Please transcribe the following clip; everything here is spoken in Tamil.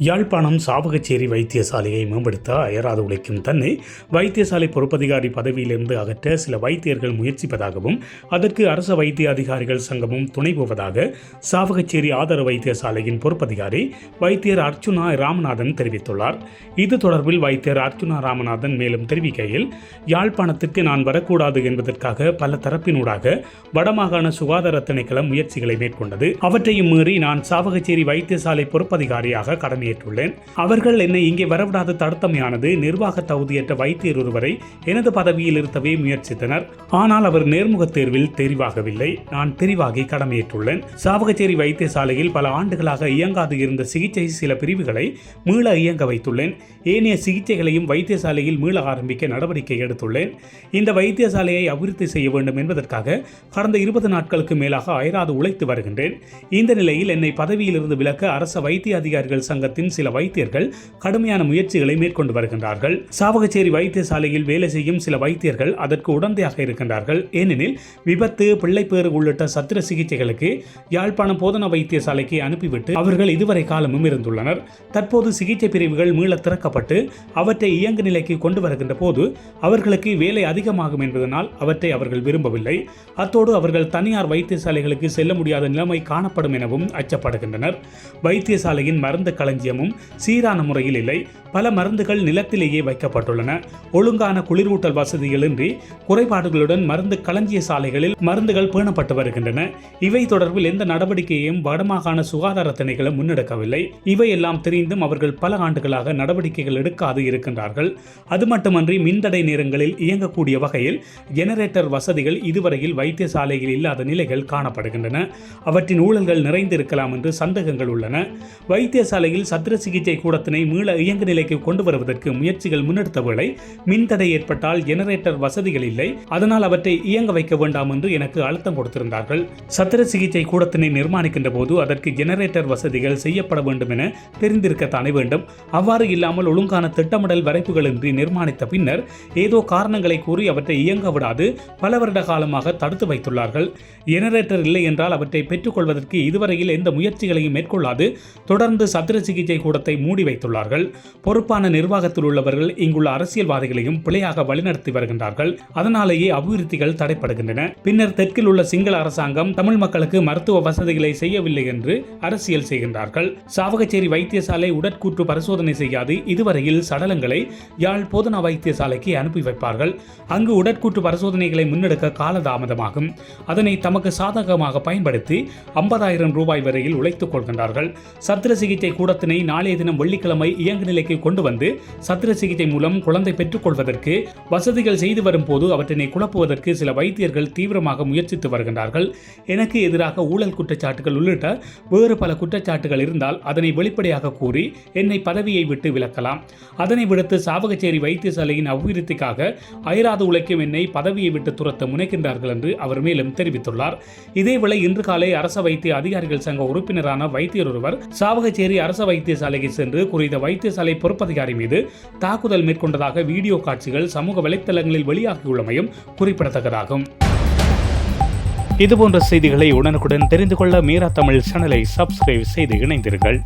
யாழ்ப்பாணம் சாவகச்சேரி வைத்தியசாலையை மேம்படுத்த அயராது உழைக்கும் தன்னை வைத்தியசாலை பொறுப்பதிகாரி பதவியிலிருந்து அகற்ற சில வைத்தியர்கள் முயற்சிப்பதாகவும் அதற்கு அரச வைத்திய அதிகாரிகள் சங்கமும் துணை போவதாக சாவகச்சேரி ஆதர வைத்தியசாலையின் பொறுப்பதிகாரி வைத்தியர் அர்ச்சுனா ராமநாதன் தெரிவித்துள்ளார். இது தொடர்பில் வைத்தியர் அர்ச்சுனா ராமநாதன் மேலும் தெரிவிக்கையில் யாழ்ப்பாணத்துக்கு நான் வரக்கூடாது என்பதற்காக பல தரப்பினூடாக வடமாகாண சுகாதார திணைக்களம் முயற்சிகளை மேற்கொண்டது. அவற்றையும் மீறி நான் சாவகச்சேரி வைத்தியசாலை பொறுப்பதிகாரியாக கடமையேற்றுள்ளேன் அவர்கள் என்னை இங்கே வரவிடாத தடுத்தமையானது நிர்வாக தகுதியற்ற வைத்தியர் ஒருவரை எனது பதவியில் இருத்தவே முயற்சித்தனர். ஆனால் அவர் நேர்முக தேர்வில் தெரிவாகவில்லை. நான் தெரிவாகி கடமையேற்றுள்ளேன். சாவகச்சேரி வைத்தியசாலையில் பல ஆண்டுகளாக இயங்காது இருந்த சிகிச்சை சில பிரிவுகளை மீள இயங்க வைத்துள்ளேன். ஏனைய சிகிச்சைகளையும் வைத்தியசாலையில் மீள ஆரம்பிக்க நடவடிக்கை எடுத்துள்ளேன். இந்த வைத்தியசாலையை அபிவிருத்தி செய்ய வேண்டும் என்பதற்காக கடந்த இருபது நாட்களுக்கு மேலாக அயராது உழைத்து வருகின்றேன். இந்த நிலையில் என்னை பதவியிலிருந்து விலக்க அரச வைத்திய அதிகாரிகள் சங்கத்தில் சங்கத்தின் சில வைத்தியர்கள் கடுமையான முயற்சிகளை மேற்கொண்டு வருகின்றார்கள். சாவகச்சேரி வைத்தியசாலையில் வேலை செய்யும் சில வைத்தியர்கள் அதற்கு உடந்தையாக இருக்கின்றார்கள். ஏனெனில் விபத்து பிள்ளைப்பேறு உள்ளிட்ட சத்திர சிகிச்சைகளுக்கு யாழ்ப்பாணம் போதனா வைத்தியசாலைக்கு அனுப்பிவிட்டு அவர்கள் இதுவரை காலமும் இருந்துள்ளனர். தற்போது சிகிச்சை பிரிவுகள் மீள திறக்கப்பட்டு அவற்றை இயங்கு நிலைக்கு கொண்டு வருகின்ற போது அவர்களுக்கு வேலை அதிகமாகும் என்பதனால் அவற்றை அவர்கள் விரும்பவில்லை. அத்தோடு அவர்கள் தனியார் வைத்தியசாலைகளுக்கு செல்ல முடியாத நிலைமை காணப்படும் எனவும் அச்சப்படுகின்றனர். வைத்தியசாலையின் மருந்து களஞ்சியம் களஞ்சியமும் சீரான முறையில் இல்லை. பல மருந்துகள் நிலத்திலேயே வைக்கப்பட்டுள்ளன. ஒழுங்கான குளிரூட்டல் வசதிகளின்றி குறைபாடுகளுடன் மருந்து களஞ்சிய சாலைகளில் மருந்துகள் பேணப்பட்டு வருகின்றன. இவை தொடர்பில் எந்த நடவடிக்கையையும் வடமாகாண சுகாதார திணைகளும் முன்னெடுக்கவில்லை. இவையெல்லாம் தெரிந்தும் அவர்கள் பல ஆண்டுகளாக நடவடிக்கைகள் எடுக்காது இருக்கின்றார்கள். அது மட்டுமன்றி மின்தடை நேரங்களில் இயங்கக்கூடிய வகையில் ஜெனரேட்டர் வசதிகள் இதுவரையில் வைத்தியசாலையில் இல்லாத நிலைகள் காணப்படுகின்றன. அவற்றின் ஊழல்கள் நிறைந்திருக்கலாம் என்று சந்தேகங்கள் உள்ளன. வைத்தியசாலையில் சத்திர சிகிச்சை கூடத்தினை மீள இயங்கு நிலை நிலைக்கு கொண்டு வருவதற்கு முயற்சிகள் முன்னெடுத்த வேளை மின்தடை ஏற்பட்டால் ஜெனரேட்டர் வசதிகள் இல்லை. அதனால் அவற்றை இயங்க வைக்க வேண்டாம் என்று எனக்கு அழுத்தம் கொடுத்திருந்தார்கள். சத்திர சிகிச்சை கூடத்தினை நிர்மாணிக்கின்ற போது அதற்கு ஜெனரேட்டர் வசதிகள் செய்யப்பட வேண்டும் என தெரிந்திருக்கத்தானே வேண்டும். அவ்வாறு இல்லாமல் ஒழுங்கான திட்டமிடல் வரைப்புகளின்றி நிர்மாணித்த பின்னர் ஏதோ காரணங்களை கூறி அவற்றை இயங்க விடாது பல வருட காலமாக தடுத்து வைத்துள்ளார்கள். ஜெனரேட்டர் இல்லை என்றால் அவற்றை பெற்றுக்கொள்வதற்கு இதுவரையில் எந்த முயற்சிகளையும் மேற்கொள்ளாது. தொடர்ந்து சத்திர சிகிச்சை கூடத்தை மூடி வைத்துள்ளார்கள். பொறுப்பான நிர்வாகத்தில் உள்ளவர்கள் இங்குள்ள அரசியல்வாதிகளையும் பிழையாக வழிநடத்தி வருகின்றார்கள். அதனாலேயே அபிவிருத்திகள் தடைப்படுகின்றன பின்னர் தெற்கில் உள்ள சிங்கள அரசாங்கம் தமிழ் மக்களுக்கு மருத்துவ வசதிகளை செய்யவில்லை என்று அரசியல் செய்கின்றார்கள். சாவகச்சேரி வைத்தியசாலை உடற்கூற்று பரிசோதனை செய்யாது. இதுவரையில் சடலங்களை யாழ் போதனா வைத்தியசாலைக்கு அனுப்பி வைப்பார்கள். அங்கு உடற்கூற்று பரிசோதனைகளை முன்னெடுக்க காலதாமதமாகும். அதனை தமக்கு சாதகமாக பயன்படுத்தி ஐம்பதாயிரம் ரூபாய் வரையில் உழைத்துக் கொள்கின்றார்கள். சத்திர சிகிச்சை கூடத்தினை நாளைய தினம் வெள்ளிக்கிழமை இயங்கு நிலைக்கு கொண்டு வந்து சத்திர சிகிச்சை மூலம் குழந்தை பெற்றுக்கொள்வதற்கு வசதிகள் செய்து வரும் போது அவற்றினை குழப்புவதற்கு சில வைத்தியர்கள் தீவிரமாக முயற்சித்து வருகின்றார்கள். எனக்கு எதிராக ஊழல் குற்றச்சாட்டுகள் உள்ளிட்ட வேறு பல குற்றச்சாட்டுகள் இருந்தால் அதனை வெளிப்படையாக கூறி என்னை பதவியை விட்டு விலக்கலாம். அதனை விடுத்து சாவகச்சேரி வைத்தியசாலையின் அபிவிருத்திக்காக அயராது உழைக்கும் என்னை பதவியை விட்டு துரத்த முனைக்கின்றார்கள் என்று அவர் மேலும் தெரிவித்துள்ளார். இதேவேளை இன்று காலை அரச வைத்திய அதிகாரிகள் சங்க உறுப்பினரான வைத்தியர் ஒருவர் சாவகச்சேரி அரச வைத்தியசாலைக்கு சென்று குறித்த வைத்தியசாலை பொறுப்பதிகாரி மீது தாக்குதல் மேற்கொண்டதாக வீடியோ காட்சிகள் சமூக வலைத்தளங்களில் வெளியாகியுள்ளமையும் குறிப்பிடத்தக்கதாகும். இதுபோன்ற செய்திகளை உடனுக்குடன் தெரிந்து கொள்ள மீரா தமிழ் சேனலை சப்ஸ்கிரைப் செய்து இணைந்தீர்கள்